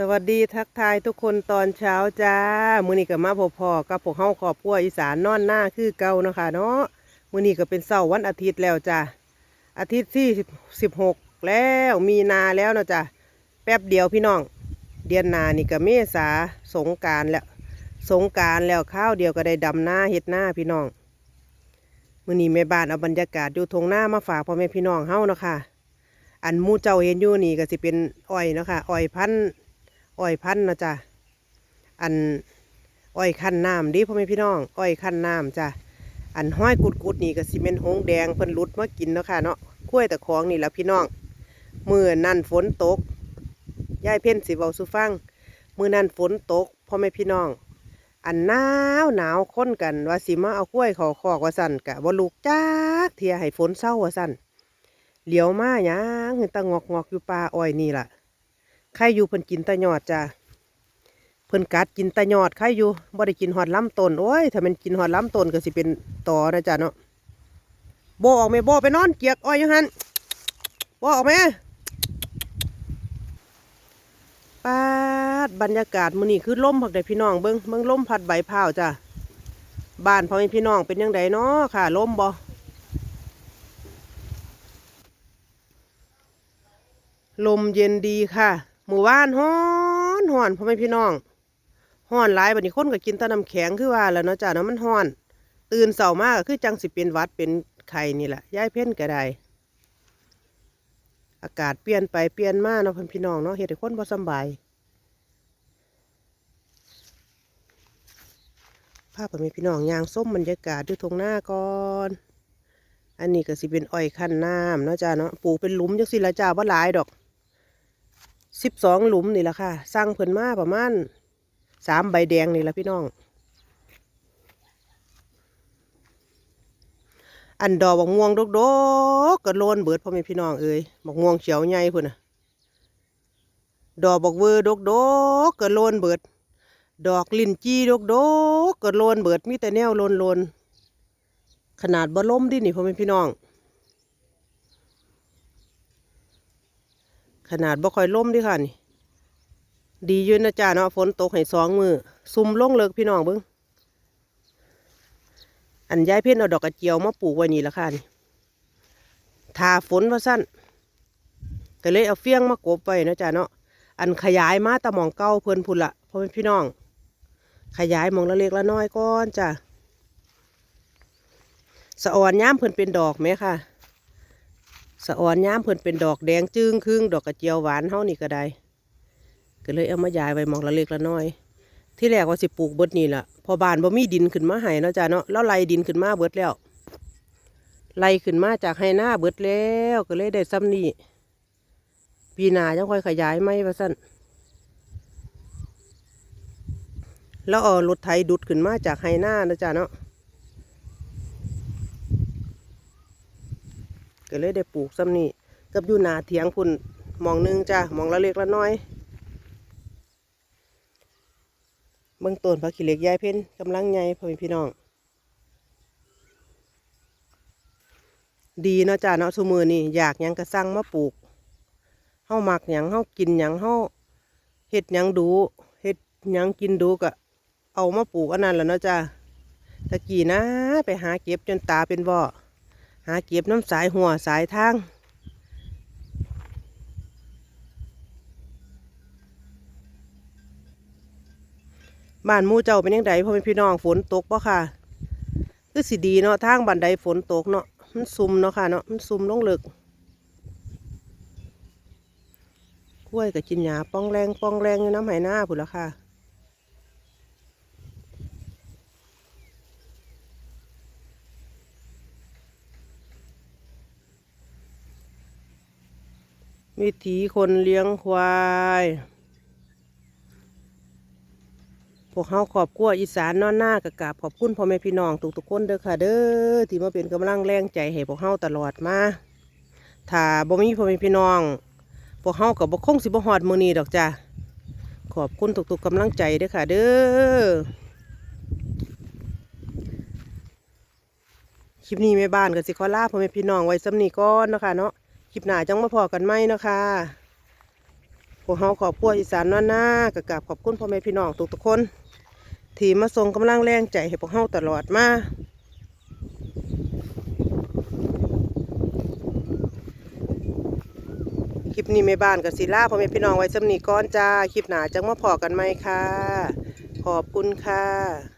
สวัสดีทักทายทุกคนตอนเช้าจ้า มือนี้ก็มาพบพอกับพวกเฮาครอบครัวอีสานนอนหน้าคือเก่าเนาะค่ะเนาะมือนี้ก็เป็นเสาร์วันอาทิตย์แล้วจ้าอาทิตย์ที่สิบหกแล้วมีนาแล้วเนาะจ้าแป๊บเดียวพี่น้อง เดือนนานี่ก็เมษาสงการแล้ว สงการแล้วข้าวเดียวก็ได้ดำหน้าเฮ็ดหน้าพี่น้อง มือนี้แม่บ้านเอาบรรยากาศอยู่ทงหน้ามาฝากพ่อแม่พี่น้องเฮาเนาะค่ะ อันมูเจ้าเห็นอยู่นี่ก็สิเป็นอ้อยเนาะค่ะอ้อยพันธุ์ อ้อยพันธุ์เนาะจ้ะอันอ้อยคั้นน้ำดิพ่อแม่พี่น้องอ้อยคั้นน้ำจ้ะอันห้อยกุดกุดนี่ก็สิเป็นหงแดงเพิ่นรุดมากินเนาะค่ะเนาะกล้วยตะของนี่แหละพี่น้องมือนั่นฝนตกยายเพ่นสิเว้าสุฟังมือนั่นฝนตกพ่อแม่พี่น้อง อันหนาวหนาวค้นกันว่าสิมาเอากล้วยขอคอกว่าสั่นกะบ่าลูกจักเทียให้ฝนเศร้าว่าสั่นเหลียวมาหยังเห็นตะงอกงอกอยู่ป่าอ้อยนี่ล่ะ ใครอยู่เพิ่นกินตะยอดจ้ะเพิ่นกัดกินตะยอดใครอยู่บ่ได้กินหอดลำต้นโอ้ยถ้ามันกินหอดลำต้นก็สิเป็นต่อนะจ้ะเนาะโบออกไหมโบไปนอนเกียกอ้อยอยู่หันโบออกไหมปาดบรรยากาศมื้อนี้คือลมพักได้พี่น้องเบิ่งเบิ่งลมพัดใบพร้าวจ้ะบ้านพ่อแม่พี่น้องเป็นยังไงเนาะค่ะลมบ่ลมเย็นดีค่ะ หมู่บ้านฮ้อนฮ้อนพ่อแม่พี่น้องฮ้อนหลายบัดนี้คนก็กินตะน้ำแข็งคือว่าแล้วเนาะจ้ะเนาะมันฮ้อน ตื่นเสามากก็คือจังสิเป็นวัดเป็นไข้นี่แหละย้ายเพ่นก็ได้อากาศเปลี่ยนไปเปลี่ยนมาเนาะพ่อพี่น้องเนาะเฮ็ดให้คนบ่สบายภาพพ่อแม่พี่น้องยางส้มบรรยากาศอยู่ทงหน้าก่อนอันนี้ก็สิเป็นอ้อยขั้นน้ำเนาะจ้าเนาะปลูกเป็นหลุมจังสิละจ้าบ่าหลายดอก สิบสองหลุมนี่แหละค่ะสร้างเพิ่นมาประมาณสามใบแดงนี่แหละพี่น้อง อันดอกบักม่วงดกๆก็โลนเบิดพ่อแม่พี่น้องเอ้ยบักม่วงเขียวใหญ่พุ่นน่ะดอกบักเวอร์ดกๆก็โลนเบิด ดอกลิ้นจี้ดกๆก็โลนเบิดมีแต่แนวโลนโลนขนาดบ่ล้มดินี่พ่อแม่พี่น้อง ขนาดบ่ค่อยล้มดิค่ะนี่ ดีอยู่นะจ้าเนาะฝนตกให้สองมือซุ่มลงเลิกพี่น้องเบิ้งอันย้ายเพ่นเอาดอกกระเจียวมาปลูกไว้นี่ละค่ะนี่ทาฝนว่าสั้นก็เลยเอาเฟี้ยงมากบไว้นะจ้าเนาะอันขยายมาตะมองเก้าเพิ่นพุ่นละพ่อแม่พี่น้อง ขยายมองละเล็กละน้อยก่อนจ้าสะออนย้ามเพิ่นเป็นดอกไหมค่ะ สะออนย้ามเพิ่นเป็นดอกแดงจึ้งครึ่งดอกกระเจียวหวานเฮานี่ก็ได้ก็เลยเอามายายไว้มองละเล็กละน้อย ที่แรกว่าสิปลูกเบิดนี่ล่ะพอบานบ่มีดินขึ้นมาให้เนาะจ้ะเนาะแล้วไล่ดินขึ้นมาเบิดแล้วไล่ขึ้นมาจากให้หน้าเบิดแล้วก็เลยได้ซ้ำนี่ปีหน้ายังค่อยขยายไหมว่าซั่นแล้วเอารถไถดุดขึ้นมาจากให้หน้านะจ้ะเนาะ ก็เลยได้ปลูกซ้ำนี่กับอยู่หนาเถียงพุ่นมองหนึงจ้ะหมองละเล็กละน้อยเบื้องต้นพักขี้เหล็กยายเพ่นกำลังใหญ่พ่อแม่พี่น้อง ดีเนาะจ้ะเนาะทุมือนี่อยากยังกระสั่งมาปลูกเฮามักหยังเฮากินหยังเฮาเฮ็ดหยังดูเฮ็ดหยังกินดูก็เอามาปลูกอันนั้นแหละเนาะจ้ะตะกี้นะ ไปหาเก็บจนตาเป็นบ่อ หาเก็บน้ำสายหัวสายทางบ้านมู่เจ้าเป็นยังไงพ่อแม่พี่น้องฝนตกปะค่ะคือสิดีเนาะทางบันไดฝนตกเนาะมันซุ่มเนาะค่ะเนาะมันซุ่มลงเลิกกล้วยกับกินหญ้าป้องแรงป้องแรงอยู่น้ำไหหน้าพุ่นละค่ะ วิถีคนเลี้ยงควายพวกเขาขอบครัวอีสานนอนหน้ากะกาบขอบคุณพ่อแม่พี่น้องทุกๆคนเด้อค่ะ เด้อที่มาเป็นกำลังแรงใจให้พวกเขาตลอดมาถ้าบ่มีพ่อแม่พี่น้องพวกเขากับบ่คงสิบ่ฮอดมื้อนี้ดอกจ้ะขอบคุณทุกๆกำลังใจเด้อค่ะ เด้อคลิปนี้แม่บ้านก็สิขอลาพ่อแม่พี่น้องไว้สำนีก่อนเนาะคะเนาะ คลิปหน้าจังมาพอกันไหมเนาะคะพวกเฮาขอบครัวอีสานน้อนหน้าก็กราบขอบคุณพ่อแม่พี่น้องทุกๆคนที่มาส่งกำลังแรงใจให้พวกเฮาตลอดมาคลิปนี้แม่บ้านกับศิลาพ่อแม่พี่น้องไว้สำนีก้อนจ้า คลิปหนาจังมาพอกันไหมค่ะ ขอบคุณค่ะ